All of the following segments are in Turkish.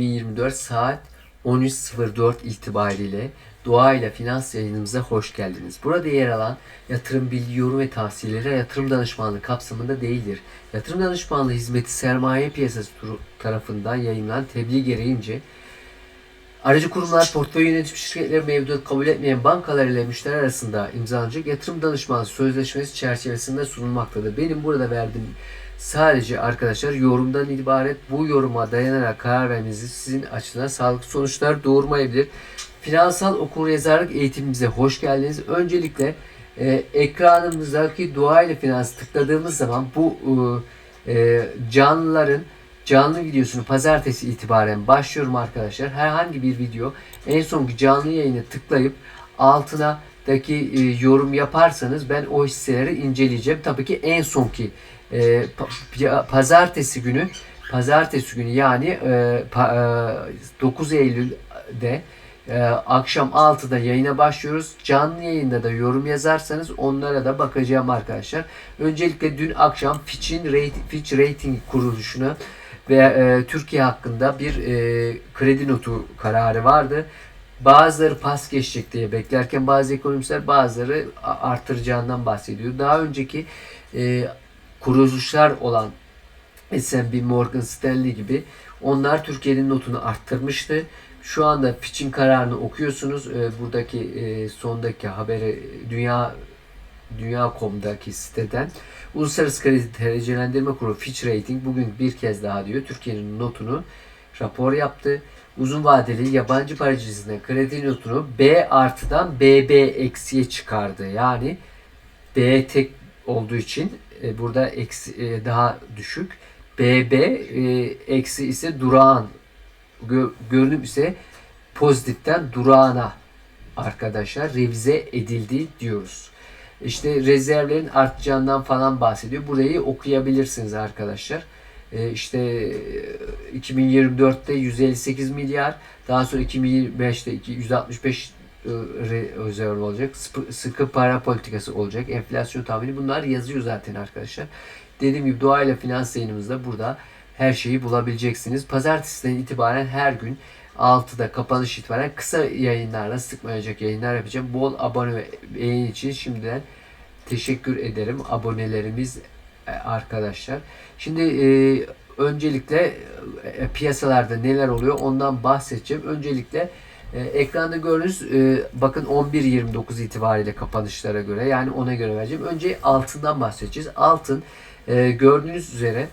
Eylül 2024 saat 13.04 itibariyle Doğa ile Finans yayınımıza hoş geldiniz. Burada yer alan yatırım bilgi, yorum ve tavsiyeleri yatırım danışmanlığı kapsamında değildir. Yatırım danışmanlığı hizmeti sermaye piyasası tarafından yayınlanan tebliğ gereğince Aracı kurumlar, portföy yönetim şirketleri mevduat kabul etmeyen bankalar ile müşteri arasında imzalanacak yatırım danışmanlığı sözleşmesi çerçevesinde sunulmaktadır. Benim burada verdiğim sadece arkadaşlar yorumdan ibaret bu yoruma dayanarak karar vermenizi sizin açısından sağlıklı sonuçlar doğurmayabilir. Finansal okuryazarlık eğitimimize hoş geldiniz. Öncelikle e, ekranımızdaki dua ile finans tıkladığımız zaman bu e, e, canlıların canlı videosunu pazartesi itibaren başlıyorum arkadaşlar. Herhangi bir video en sonki canlı yayını tıklayıp altına daki e, yorum yaparsanız ben o hisseleri inceleyeceğim. Tabii ki en sonki e, pa- pazartesi günü pazartesi günü yani e, pa- e, 9 Eylül'de e, akşam 6'da yayına başlıyoruz. Canlı yayında da yorum yazarsanız onlara da bakacağım arkadaşlar. Öncelikle dün akşam Fitch'in Fitch Rating kuruluşuna ve e, Türkiye hakkında bir e, kredi notu kararı vardı. Bazıları pas geçecek diye beklerken bazı ekonomistler bazıları artıracağından bahsediyor. Daha önceki e, kuruluşlar olan S&P Morgan Stanley gibi onlar Türkiye'nin notunu arttırmıştı. Şu anda Fitch'in kararını okuyorsunuz. E, buradaki e, sondaki haberi dünya Dünya.com'daki siteden Uluslararası Kredi Derecelendirme Kurulu Fitch Rating bugün bir kez daha diyor Türkiye'nin notunu rapor yaptı. Uzun vadeli yabancı para cinsinden kredi notunu B artıdan BB eksiye çıkardı. Yani B tek olduğu için e, burada eksi, e, daha düşük. BB e, eksi ise durağan. Gö- görünüm ise pozitiften durağana arkadaşlar revize edildi diyoruz. İşte rezervlerin artacağından falan bahsediyor. Burayı okuyabilirsiniz arkadaşlar. Ee, işte e, 2024'te 158 milyar, daha sonra 2025'te 165 e, re- rezerv olacak. Sıkı, para politikası olacak. Enflasyon tahmini bunlar yazıyor zaten arkadaşlar. Dediğim gibi doğayla finans yayınımızda burada her şeyi bulabileceksiniz. Pazartesiden itibaren her gün 6'da kapanış itibaren kısa yayınlarla sıkmayacak yayınlar yapacağım. Bol abone ve beğeni için şimdiden teşekkür ederim abonelerimiz e, arkadaşlar. Şimdi e, öncelikle e, piyasalarda neler oluyor ondan bahsedeceğim. Öncelikle e, ekranda gördüğünüz e, bakın 11.29 itibariyle kapanışlara göre yani ona göre vereceğim. Önce altından bahsedeceğiz. Altın e, gördüğünüz üzere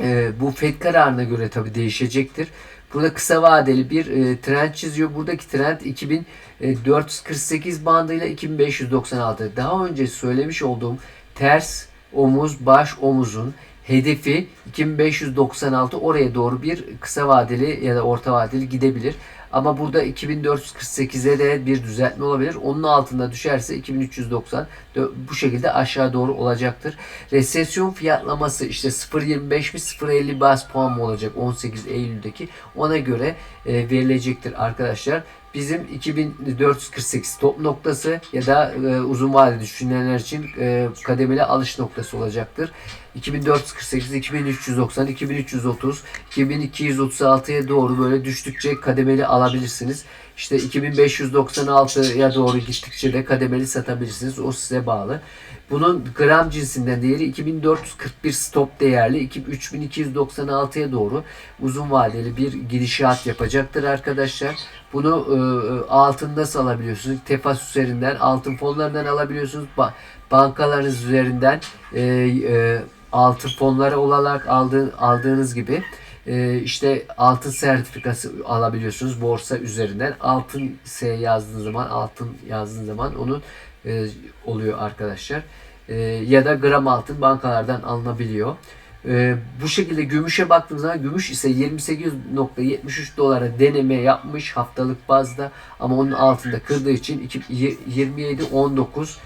e, bu FED kararına göre tabi değişecektir. Burada kısa vadeli bir e, trend çiziyor. Buradaki trend 2448 bandıyla 2596. Daha önce söylemiş olduğum ters omuz baş omuzun hedefi 2596 oraya doğru bir kısa vadeli ya da orta vadeli gidebilir. Ama burada 2448'e de bir düzeltme olabilir. Onun altında düşerse 2390 dö- bu şekilde aşağı doğru olacaktır. Resesyon fiyatlaması işte 0.25 mi 0.50 bas puan mı olacak 18 Eylül'deki ona göre e, verilecektir arkadaşlar. Bizim 2448 top noktası ya da e, uzun vadeli düşünenler için e, kademeli alış noktası olacaktır. 2448, 2390, 2330, 2236'ya doğru böyle düştükçe kademeli alabilirsiniz. İşte 2596'ya doğru gittikçe de kademeli satabilirsiniz. O size bağlı. Bunun gram cinsinden değeri 2441 stop değerli 2- 3296'ya doğru uzun vadeli bir gidişat yapacaktır arkadaşlar. Bunu e, altın nasıl alabiliyorsunuz? Tefas üzerinden, altın fonlarından alabiliyorsunuz. Ba- bankalarınız üzerinden e, e, altın fonları olarak aldığı, aldığınız gibi e, işte altın sertifikası alabiliyorsunuz borsa üzerinden. Altın S yazdığınız zaman, altın yazdığınız zaman onun e, oluyor arkadaşlar. E, ya da gram altın bankalardan alınabiliyor. E, bu şekilde gümüşe baktığımız zaman gümüş ise 28.73 dolara deneme yapmış haftalık bazda ama onun altında kırdığı için 27.19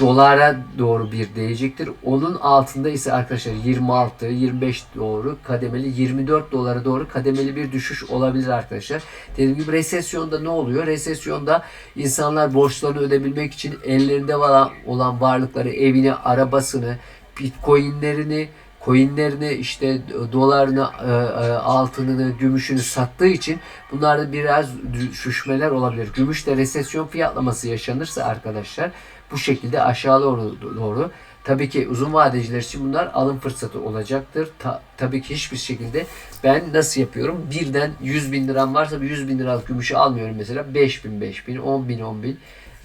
dolara doğru bir değecektir. Onun altında ise arkadaşlar 26, 25 doğru kademeli 24 dolara doğru kademeli bir düşüş olabilir arkadaşlar. Dediğim gibi resesyonda ne oluyor? Resesyonda insanlar borçlarını ödebilmek için ellerinde olan, olan varlıkları, evini, arabasını, bitcoinlerini, coinlerini işte dolarını, e, e, altınını, gümüşünü sattığı için bunlarda biraz düşüşmeler olabilir. Gümüşte resesyon fiyatlaması yaşanırsa arkadaşlar bu şekilde aşağı doğru, doğru Tabii ki uzun vadeciler için bunlar alım fırsatı olacaktır. Ta, tabii ki hiçbir şekilde ben nasıl yapıyorum? Birden 100 bin liram varsa 100 bin liralık gümüşü almıyorum mesela. 5 bin, 5 bin, 10 bin, 10 bin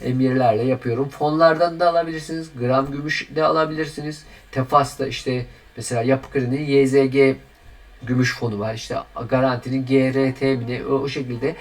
emirlerle yapıyorum. Fonlardan da alabilirsiniz. Gram gümüş de alabilirsiniz. Tefas'ta işte mesela Yapı Kredi'nin YZG gümüş fonu var. İşte garantinin GRT mi ne o, o şekilde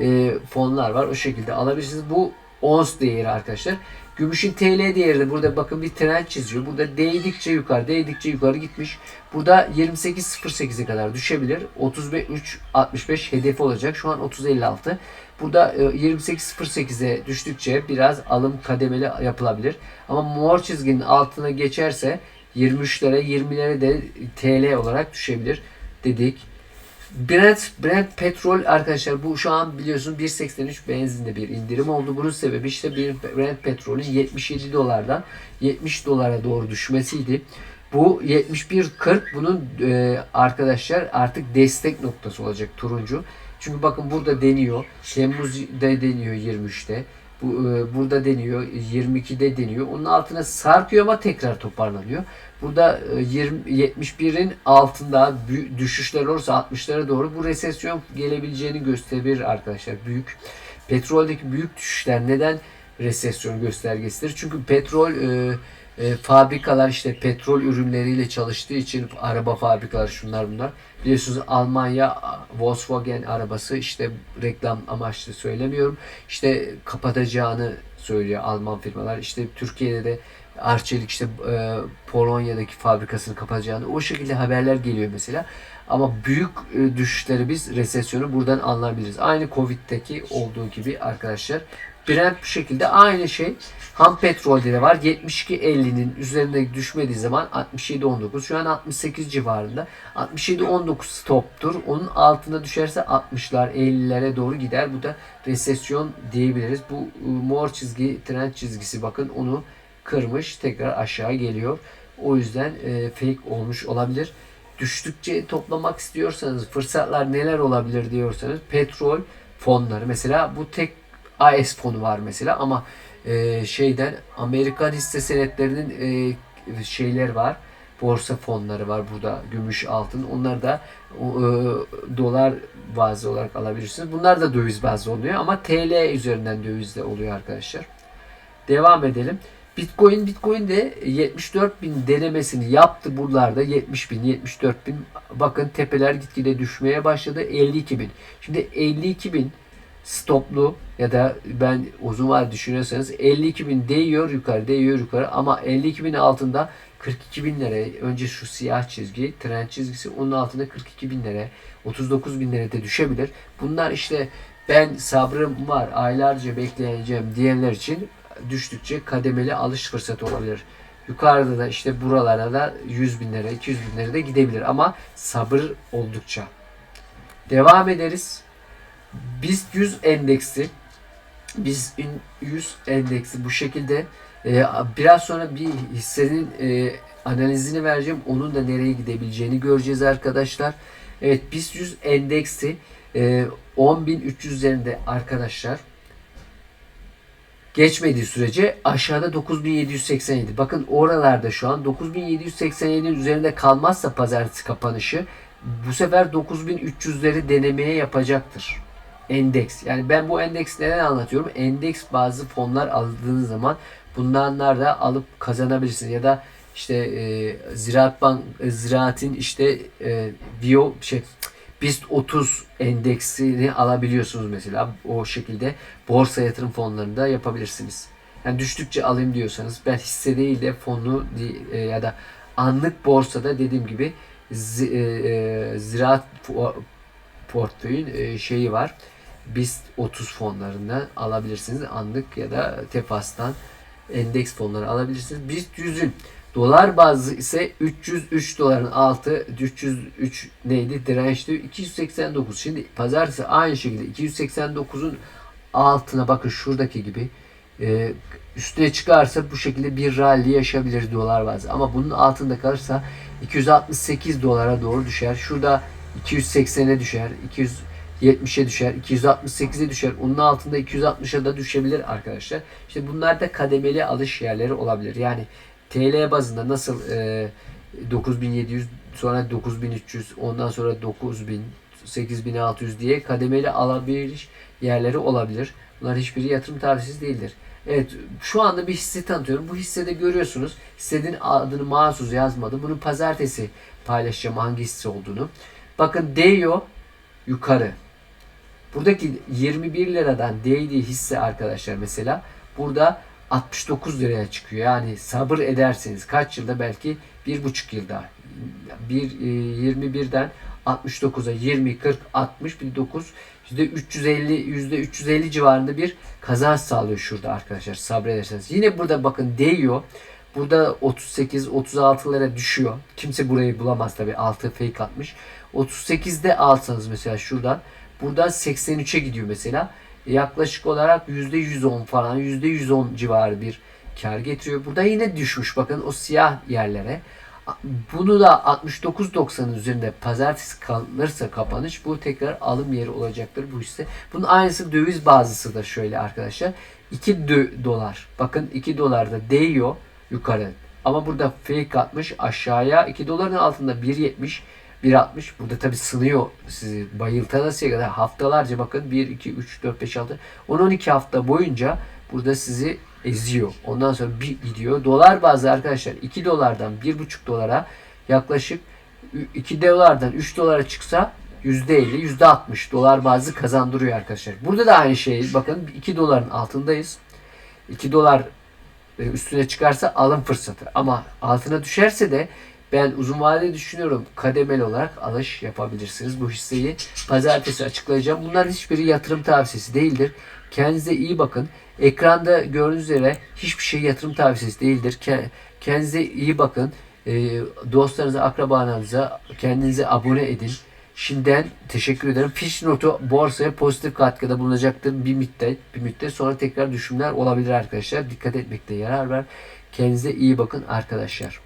e, fonlar var. O şekilde alabilirsiniz. Bu ons değeri arkadaşlar. Gümüşün TL değeri de burada bakın bir trend çiziyor. Burada değdikçe yukarı, değdikçe yukarı gitmiş. Burada 28.08'e kadar düşebilir. 35.65 hedefi olacak. Şu an 30.56. Burada 28.08'e e, düştükçe biraz alım kademeli yapılabilir. Ama mor çizginin altına geçerse 23'lere 20'lere de TL olarak düşebilir dedik. Brent, Brent petrol arkadaşlar bu şu an biliyorsun 1.83 benzinde bir indirim oldu. Bunun sebebi işte bir Brent petrolün 77 dolardan 70 dolara doğru düşmesiydi. Bu 71.40 bunun e, arkadaşlar artık destek noktası olacak turuncu. Çünkü bakın burada deniyor. Temmuz'da deniyor 23'te. Bu, e, burada deniyor 22'de deniyor. Onun altına sarkıyor ama tekrar toparlanıyor. Burada 20, e, 71'in altında düşüşler olursa 60'lara doğru bu resesyon gelebileceğini gösterir arkadaşlar. Büyük petroldeki büyük düşüşler neden resesyon göstergesidir? Çünkü petrol e, e, fabrikalar işte petrol ürünleriyle çalıştığı için araba fabrikaları şunlar bunlar. Biliyorsunuz Almanya Volkswagen arabası işte reklam amaçlı söylemiyorum. İşte kapatacağını söylüyor Alman firmalar. İşte Türkiye'de de Arçelik işte e, Polonya'daki fabrikasını kapatacağını o şekilde haberler geliyor mesela. Ama büyük e, düşüşleri biz resesyonu buradan anlayabiliriz. Aynı Covid'deki olduğu gibi arkadaşlar. Brent bu şekilde aynı şey ham petrolde de var. 72.50'nin üzerinde düşmediği zaman 67.19 şu an 68 civarında. 67.19 stoptur. Onun altına düşerse 60'lar 50'lere doğru gider. Bu da resesyon diyebiliriz. Bu e, mor çizgi trend çizgisi bakın onu kırmış tekrar aşağı geliyor. O yüzden e, fake olmuş olabilir. Düştükçe toplamak istiyorsanız fırsatlar neler olabilir diyorsanız petrol fonları mesela bu tek AS fonu var mesela ama e, şeyden Amerikan hisse senetlerinin e, şeyler var. Borsa fonları var burada gümüş altın. Onlar da e, dolar bazı olarak alabilirsiniz. Bunlar da döviz bazı oluyor ama TL üzerinden dövizde oluyor arkadaşlar. Devam edelim. Bitcoin Bitcoin de 74 bin denemesini yaptı buralarda 70 bin 74 bin bakın tepeler gitgide düşmeye başladı 52 bin şimdi 52 bin stoplu ya da ben uzun vade düşünüyorsanız 52 bin değiyor yukarı değiyor yukarı ama 52 bin altında 42 bin lira önce şu siyah çizgi trend çizgisi onun altında 42 bin lira 39 bin lira da düşebilir bunlar işte ben sabrım var aylarca bekleyeceğim diyenler için düştükçe kademeli alış fırsatı olabilir. Yukarıda da işte buralara da 100 bin lira, 200 bin lira da gidebilir ama sabır oldukça. Devam ederiz. BIST 100 endeksi biz 100 endeksi bu şekilde e, biraz sonra bir hissenin e, analizini vereceğim. Onun da nereye gidebileceğini göreceğiz arkadaşlar. Evet BIST 100 endeksi e, 10.300 üzerinde arkadaşlar geçmediği sürece aşağıda 9787. Bakın oralarda şu an 9787'nin üzerinde kalmazsa pazartesi kapanışı bu sefer 9300'leri denemeye yapacaktır. Endeks. Yani ben bu endeks neden anlatıyorum? Endeks bazı fonlar aldığınız zaman bunlar da alıp kazanabilirsiniz. Ya da işte e, Ziraat Bank, e, Ziraat'in işte e, Vio şey BIST 30 endeksini alabiliyorsunuz mesela. O şekilde borsa yatırım fonlarında yapabilirsiniz. Yani düştükçe alayım diyorsanız ben hisse değil de fonu e, ya da anlık borsada dediğim gibi e, e, ziraat portföyün şeyi var. BIST 30 fonlarından alabilirsiniz. Anlık ya da tefastan endeks fonları alabilirsiniz. BIST 100'ün Dolar bazlı ise 303 doların altı 303 neydi? Dirençti 289. Şimdi pazartesi aynı şekilde 289'un altına bakın şuradaki gibi e, üstüne çıkarsa bu şekilde bir rally yaşayabilir dolar bazı. Ama bunun altında kalırsa 268 dolara doğru düşer. Şurada 280'e düşer. 270'e düşer. 268'e düşer. Onun altında 260'a da düşebilir arkadaşlar. İşte bunlar da kademeli alış yerleri olabilir. Yani TL bazında nasıl e, 9700 sonra 9300 ondan sonra 9000 8600 diye kademeli alabilir yerleri olabilir. Bunlar hiçbiri yatırım tavsiyesi değildir. Evet şu anda bir hisse tanıtıyorum. Bu hissede görüyorsunuz. Hissenin adını mahsus yazmadım. Bunu pazartesi paylaşacağım hangi hisse olduğunu. Bakın değiyor yukarı. Buradaki 21 liradan değdiği hisse arkadaşlar mesela burada 69 liraya çıkıyor. Yani sabır ederseniz kaç yılda belki bir buçuk yılda bir e, 21'den 69'a 20 40 60 bir 9 yüzde 350 yüzde 350 civarında bir kazanç sağlıyor şurada arkadaşlar sabrederseniz. Yine burada bakın değiyor. Burada 38 36'lara düşüyor. Kimse burayı bulamaz tabi. Altı fake atmış. 38'de alsanız mesela şuradan buradan 83'e gidiyor mesela. Yaklaşık olarak %110 falan %110 civarı bir kar getiriyor. Burada yine düşmüş bakın o siyah yerlere. Bunu da 69.90'ın üzerinde pazartesi kalırsa kapanış bu tekrar alım yeri olacaktır bu hisse. Bunun aynısı döviz bazısı da şöyle arkadaşlar. 2 dö- dolar. Bakın 2 dolar da değiyor yukarı. Ama burada fake atmış aşağıya 2 doların altında 1.70 1.60 burada tabi sınıyor sizi bayıltanasıya kadar haftalarca bakın 1 2 3 4 5 6 10 12 hafta boyunca burada sizi eziyor. Ondan sonra bir gidiyor. Dolar bazı arkadaşlar 2 dolardan 1,5 dolara yaklaşık 2 dolardan 3 dolara çıksa %50, %60 dolar bazı kazandırıyor arkadaşlar. Burada da aynı şey. Bakın 2 doların altındayız. 2 dolar e, üstüne çıkarsa alım fırsatı. Ama altına düşerse de ben uzun vadeli düşünüyorum. Kademeli olarak alış yapabilirsiniz. Bu hisseyi pazartesi açıklayacağım. Bunların hiçbiri yatırım tavsiyesi değildir. Kendinize iyi bakın. Ekranda gördüğünüz üzere hiçbir şey yatırım tavsiyesi değildir. Ke- Kendinize iyi bakın. Ee, dostlarınıza, akrabalarınıza kendinize abone edin. Şimdiden teşekkür ederim. Fiş notu borsaya pozitif katkıda bulunacaktır bir müddet. Bir müddet sonra tekrar düşümler olabilir arkadaşlar. Dikkat etmekte yarar var. Kendinize iyi bakın arkadaşlar.